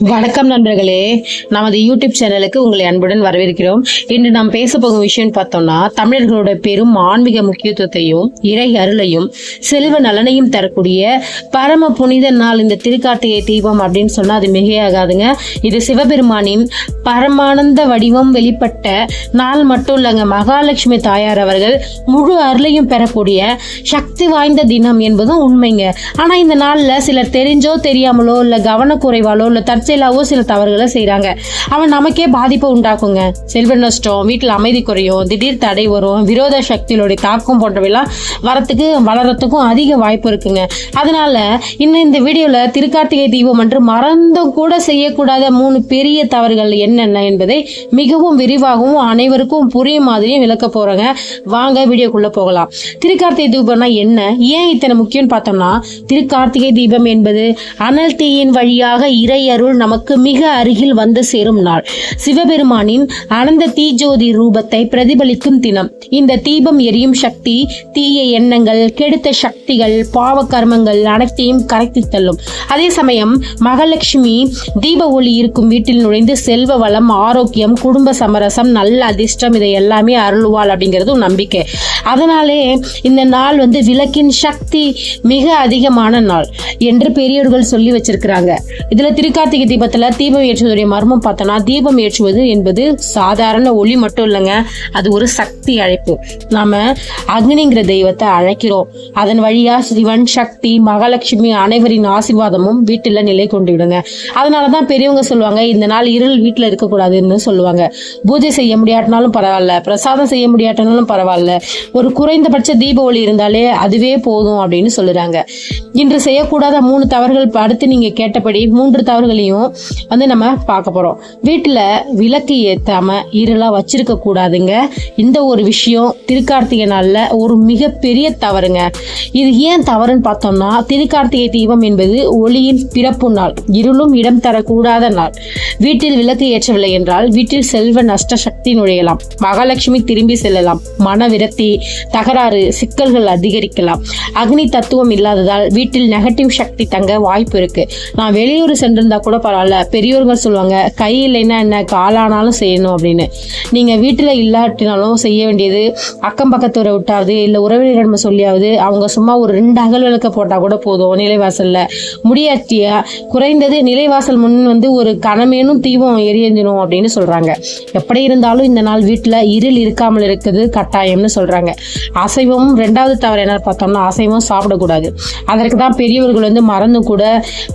வணக்கம் நண்பர்களே. நமது யூடியூப் சேனலுக்கு உங்களை அன்புடன் வரவேற்கிறோம். இன்று நாம் பேச போகும் விஷயம்னு பார்த்தோம்னா தமிழர்களோட பெரும் ஆன்மீக முக்கியத்துவத்தையும் இறை அருளையும் செல்வ நலனையும் தரக்கூடிய பரம புனித நாள் இந்த திருக்காட்டையை தீபம் அப்படின்னு சொன்னா அது மிகையாகாதுங்க. இது சிவபெருமானின் பரமானந்த வடிவம் வெளிப்பட்ட நாள் மட்டும் இல்லைங்க மகாலட்சுமி தாயார் அவர்கள் முழு அருளையும் பெறக்கூடிய சக்தி வாய்ந்த தினம் என்பதும் உண்மைங்க. ஆனா இந்த நாள்ல சிலர் தெரிஞ்சோ தெரியாமலோ இல்ல கவனக்குறைவாலோ இல்ல தற்செயலாவோ சில தவறுகளை செய்கிறாங்க அவன் நமக்கே பாதிப்பை உண்டாக்குங்க. செல்வ நஷ்டம் வீட்டில் அமைதி குறையும் திடீர் தடை வரும் விரோத சக்திகளுடைய தாக்கம் போன்றவையெல்லாம் வரத்துக்கு வளரத்துக்கும் அதிக வாய்ப்பு இருக்குங்க. அதனால இன்னும் இந்த வீடியோவில் திருக்கார்த்திகை தீபம் என்று மறந்தும் கூட செய்யக்கூடாத மூணு பெரிய தவறுகள் என்னென்ன என்பதை மிகவும் விரிவாகவும் அனைவருக்கும் புரியும் மாதிரியும் விளக்க போறேங்க. வாங்க வீடியோக்குள்ளே போகலாம். திருக்கார்த்திகை தீபம்னா என்ன? ஏன் இத்தனை முக்கியம்னு பார்த்தோம்னா திருக்கார்த்திகை தீபம் என்பது அனல் தீயின் வழியாக இறை அருள் நமக்கு மிக அருகில் வந்து சேரும் நாள். சிவபெருமானின் அனந்த தீஜோதி ரூபத்தை பிரதிபலிக்கும் தினம். இந்த தீபம் எரியும் சக்தி தீய எண்ணங்கள் கெடுத்த சக்திகள் பாவ கர்மங்கள் அனைத்தையும் கரைத்து தள்ளும். அதே சமயம் மகாலட்சுமி தீப ஒளி இருக்கும் வீட்டில் நுழைந்து செல்வ வளம் ஆரோக்கியம் குடும்ப சமரசம் நல்ல அதிர்ஷ்டம் இதை எல்லாமே அருள்வாள் அப்படிங்கிறது நம்பிக்கை. அதனாலே இந்த நாள் வந்து விளக்கின் சக்தி மிக அதிகமான நாள் என்று பெரியோர்கள் சொல்லி வச்சிருக்கிறாங்க. இதுல திருக்கார்த்திகை தீபத்துல தீபம் ஏற்றுவதுடைய மர்மம் பார்த்தோம்னா தீபம் ஏற்றுவது என்பது சாதாரண ஒளி மட்டும் இல்லைங்க. அது ஒரு சக்தி அழைப்பு. நாம அக்னிங்கிற தெய்வத்தை அழைக்கிறோம். அதன் வழியா சிவன் சக்தி மகாலட்சுமி அனைவரின் ஆசிர்வாதமும் வீட்டில் நிலை கொண்டு விடுங்க அதனாலதான் பெரியவங்க சொல்லுவாங்க இந்த நாள் இருள் வீட்டில் இருக்கக்கூடாதுன்னு சொல்லுவாங்க. பூஜை செய்ய முடியாட்டினாலும் பரவாயில்ல. பிரசாதம் செய்ய முடியாட்டினாலும் பரவாயில்ல. ஒரு குறைந்தபட்ச தீப ஒளி இருந்தாலே அதுவே போதும் அப்படின்னு சொல்லுறாங்க. இன்று செய்யக்கூடாத மூணு தவறுகள் அடுத்து நீங்க கேட்டபடி மூன்று தவறுகளையும் வந்து நம்ம பார்க்க போகிறோம் வீட்டில் விளக்கு ஏற்றாமல் இருளாக வச்சிருக்க கூடாதுங்க. இந்த ஒரு விஷயம் திருக்கார்த்திகை நாளில் ஒரு மிகப்பெரிய தவறுங்க. இது ஏன் தவறுன்னு பார்த்தோம்னா திருக்கார்த்திகை தீபம் என்பது ஒளியின் பிறப்பு நாள் இருளும் இடம் தரக்கூடாத நாள். வீட்டில் விளக்கு ஏற்றவில்லை என்றால் வீட்டில் செல்வ நஷ்ட சக்தி நுழையலாம். மகாலட்சுமி திரும்பி செல்லலாம். மன விரக்தி தகராறு சிக்கல்கள் அதிகரிக்கலாம். அக்னி தத்துவம் இல்லாததால் வீட்டில் நெகட்டிவ் சக்தி தங்க வாய்ப்பு இருக்கு. நான் வெளியூர் சென்றிருந்தா கூட பரவாயில்ல. பெரியோர்கள் சொல்லுவாங்க கை இல்லைன்னா என்ன? காலானாலும் செய்யணும் அப்படின்னு. நீங்கள் வீட்டில் இல்லாட்டினாலும் செய்ய வேண்டியது அக்கம் பக்கத்தூரை விட்டாவது இல்லை உறவினரிடம் சொல்லியாவது அவங்க சும்மா ஒரு ரெண்டு அகல் விளக்க போட்டால் கூட போதும் நிலைவாசலில். முடியாட்டியா? குறைந்தது நிலைவாசல் முன் வந்து ஒரு கனமேனும் தீபம் எரியஞ்சிடும் அப்படின்னு சொல்கிறாங்க எப்படி இருந்தாலும் இந்த நாள் வீட்டில் இருள் இருக்காமல் இருக்குது கட்டாயம்னு சொல்கிறாங்க அசைவம் ரெண்டாவது தவறு என்ன பார்த்தோம்னா அசைவம் சாப்பிடக்கூடாது. அதற்கு தான் பெரியவர்கள் வந்து மறந்து கூட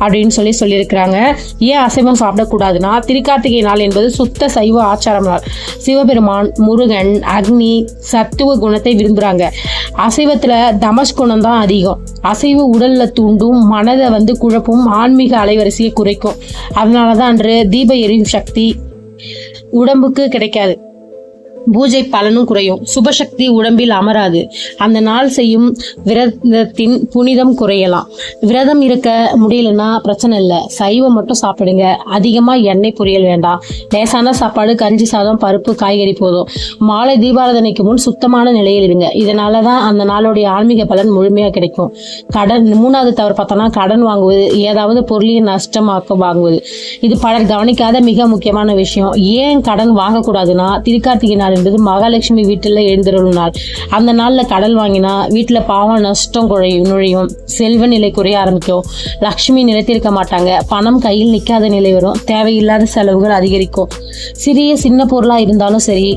அப்படின்னு சொல்லி சொல்லியிருக்கிறாங்க. ஏன் அசைவம் சாப்பிடக்கூடாதுன்னா திருக்கார்த்திகை நாள் என்பது சுத்த சைவ ஆச்சாரம் நாள் சிவபெருமான் முருகன் அக்னி சத்துவ குணத்தை விரும்புகிறாங்க அசைவத்தில் தமஸ் குணம் தான் அதிகம். அசைவு உடலில் தூண்டும் மனதை வந்து குழப்பும் ஆன்மீக அலைவரிசையை குறைக்கும். அதனாலதான் அன்று தீப எரியும் சக்தி உடம்புக்கு கிடைக்காது. பூஜை பலனும் குறையும். சுபசக்தி உடம்பில் அமராது. அந்த நாள் செய்யும் விரதத்தின் புனிதம் குறையலாம். விரதம் இருக்க முடியலன்னா பிரச்சனை இல்லை. சைவம் மட்டும் சாப்பிடுங்க. அதிகமாக எண்ணெய் பொரியல் வேண்டாம். லேசான சாப்பாடு கஞ்சி சாதம் பருப்பு காய்கறி போதும். மாலை தீபாராதனைக்கு முன் சுத்தமான நிலையில் இருங்க. இதனால தான் அந்த நாளுடைய ஆன்மீக பலன் முழுமையாக கிடைக்கும். கடன் மூணாவது தவறு பார்த்தோம்னா கடன் வாங்குவது ஏதாவது பொருளையும் நஷ்டமாக்க வாங்குவது. இது பலர் கவனிக்காத மிக முக்கியமான விஷயம். ஏன் கடன் வாங்கக்கூடாதுன்னா திருக்கார்த்திகை நாள் என்பது மகாலட்சுமி வீட்டில் எழுந்திருளும் நாள் அந்த நாளில் கடல் வாங்கினா வீட்டில் பாவம் நஷ்டம் குழையும் நுழையும். செல்வ நிலை குறைய ஆரம்பிக்கும். லக்ஷ்மி நிலைத்திருக்க மாட்டாங்க. பணம் கையில் நிற்காத நிலை வரும். தேவையில்லாத செலவுகள் அதிகரிக்கும். சிறிய சின்ன பொருளாக இருந்தாலும் சரி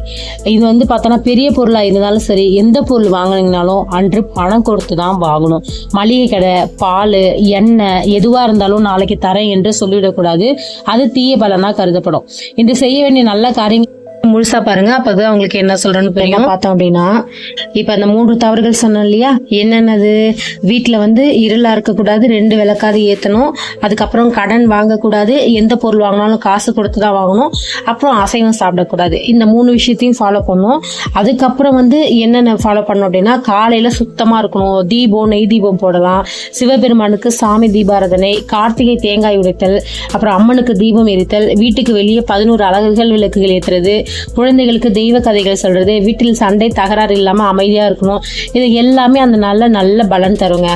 இது வந்து பார்த்தோன்னா பெரிய பொருளாக இருந்தாலும் சரி எந்த பொருள் வாங்கினீங்கனாலும் அன்று பணம் கொடுத்து தான் வாங்கணும். மளிகை கடை பால் எண்ணெய் எதுவாக இருந்தாலும் நாளைக்கு தரேன் என்று சொல்லிவிடக்கூடாது. அது தீய பலனாக கருதப்படும். இன்று செய்ய வேண்டிய நல்ல காரியங்கள் முழுசா பாருங்க. அப்பதான் உங்களுக்கு என்ன சொல்றேன்னு புரியும். பார்த்தோம் அப்படின்னா இப்ப அந்த மூன்று தவறுகள் சொன்னோம் இல்லையா? என்னென்னது? வீட்டுல வந்து இருளா இருக்கக்கூடாது ரெண்டு விளக்காது ஏத்தணும். அதுக்கப்புறம் கடன் வாங்கக்கூடாது எந்த பொருள் வாங்கினாலும் காசு கொடுத்து தான் வாங்கணும். அப்புறம் அசைவம் சாப்பிடக்கூடாது. இந்த மூணு விஷயத்தையும் ஃபாலோ பண்ணணும் அதுக்கப்புறம் வந்து என்னென்ன ஃபாலோ பண்ணணும் அப்படின்னா காலையில சுத்தமா இருக்கணும். தீபம் நெய் தீபம் போடலாம். சிவபெருமானுக்கு சாமி தீபாராதனை கார்த்திகை தேங்காய் உடைத்தல் அப்புறம் அம்மனுக்கு தீபம் எரித்தல் வீட்டுக்கு வெளியே பதினோரு அலகுகள் விளக்குகள் ஏத்துறது குழந்தைகளுக்கு தெய்வ கதைகள் சொல்றது வீட்டில் சண்டை தகராறு இல்லாம அமைதியா இருக்கணும். இது எல்லாமே அந்த நல்ல நல்ல பலன் தருங்க.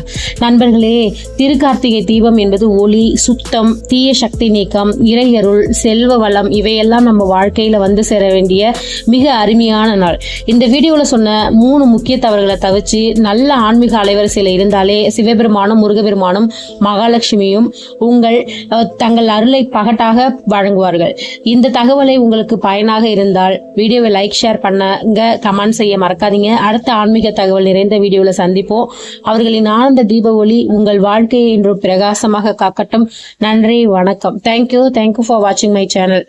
நண்பர்களே திருக்கார்த்திகை தீபம் என்பது ஒளி சுத்தம் தீய சக்தி நீக்கம் இறையருள் செல்வ வளம் இவையெல்லாம் நம்ம வாழ்க்கையில வந்து சேர வேண்டிய மிக அருமையான நாள். இந்த வீடியோவில் சொன்ன மூணு முக்கிய தவறுகளை தவிர்த்து நல்ல ஆன்மீக அலைவரிசையில் இருந்தாலே சிவபெருமானும் முருகபெருமானும் மகாலட்சுமியும் உங்கள் தங்கள் அருளை பகட்டாக வழங்குவார்கள். இந்த தகவலை உங்களுக்கு பயனாக இருந்தால் வீடியோவை லைக் ஷேர் பண்ணுங்க கமெண்ட் செய்ய மறக்காதீங்க. அடுத்த ஆன்மீக தகவல் நிறைந்த வீடியோவில் சந்திப்போம். அவர்களின் ஆனந்த தீப ஒளி உங்கள் வாழ்க்கையை இன்று பிரகாசமாக காக்கட்டும். நன்றி வணக்கம். Thank you thank you for வாட்சிங் மை சேனல்